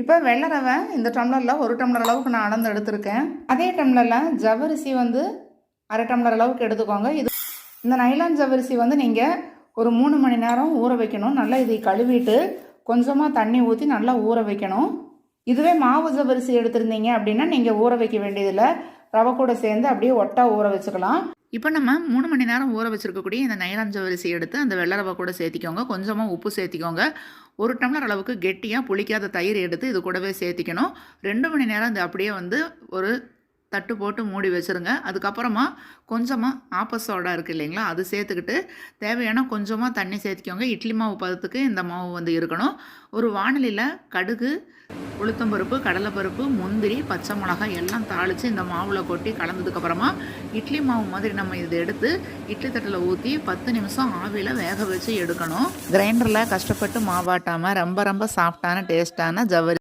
இப்போ வெள்ளை ரவை இந்த டம்ளரில் ஒரு டம்ளர் அளவுக்கு நான் அளந்து எடுத்திருக்கேன். அதே டம்ளரில் ஜவ்வரிசி வந்து அரை டம்ளர் அளவுக்கு எடுத்துக்கோங்க. இது இந்த நைலான் ஜவரிசி வந்து நீங்கள் ஒரு மூணு மணி நேரம் ஊற வைக்கணும். நல்லா இதை கழுவிட்டு கொஞ்சமாக தண்ணி ஊற்றி நல்லா ஊற வைக்கணும். இதுவே மாவு ஜவரிசி எடுத்திருந்தீங்க அப்படின்னா நீங்கள் ஊற வைக்க வேண்டியதில்லை. ரவை கூட சேர்ந்து அப்படியே ஒட்டா ஊற வச்சுக்கலாம். இப்போ நம்ம மூணு மணி நேரம் ஊற வச்சுருக்கக்கூடிய இந்த நைலாஞ்ச ஜவ்வரிசி எடுத்து அந்த வெள்ளை ரவை கூட சேர்த்திக்கோங்க. கொஞ்சமாக உப்பு சேர்த்திக்கோங்க. ஒரு டம்ளர் அளவுக்கு கெட்டியாக புளிக்காத தயிர் எடுத்து இது கூடவே சேர்த்திக்கணும். ரெண்டு மணி நேரம் இது அப்படியே வந்து ஒரு தட்டு போட்டு மூடி வச்சுருங்க. அதுக்கப்புறமா கொஞ்சமாக ஆப்பசோடா இருக்குது இல்லைங்களா அது சேர்த்துக்கிட்டு தேவையான கொஞ்சமாக தண்ணி சேர்த்திக்கோங்க. இட்லி மாவு பதத்துக்கு இந்த மாவு வந்து இருக்கணும். ஒரு வானிலையில் கடுகு உளுத்தம்பருப்பு கடலைப்பருப்பு முந்திரி பச்சை மிளகாய் எல்லாம் தாளித்து இந்த மாவில் கொட்டி கலந்ததுக்கப்புறமா இட்லி மாவு மாதிரி நம்ம இதை எடுத்து இட்லி தட்டில் ஊற்றி பத்து நிமிஷம் ஆவியில் வேக வச்சு எடுக்கணும். கிரைண்டரில் கஷ்டப்பட்டு மாவாட்டாமல் ரொம்ப ரொம்ப சாஃப்டான டேஸ்ட்டான ஜவ்வரி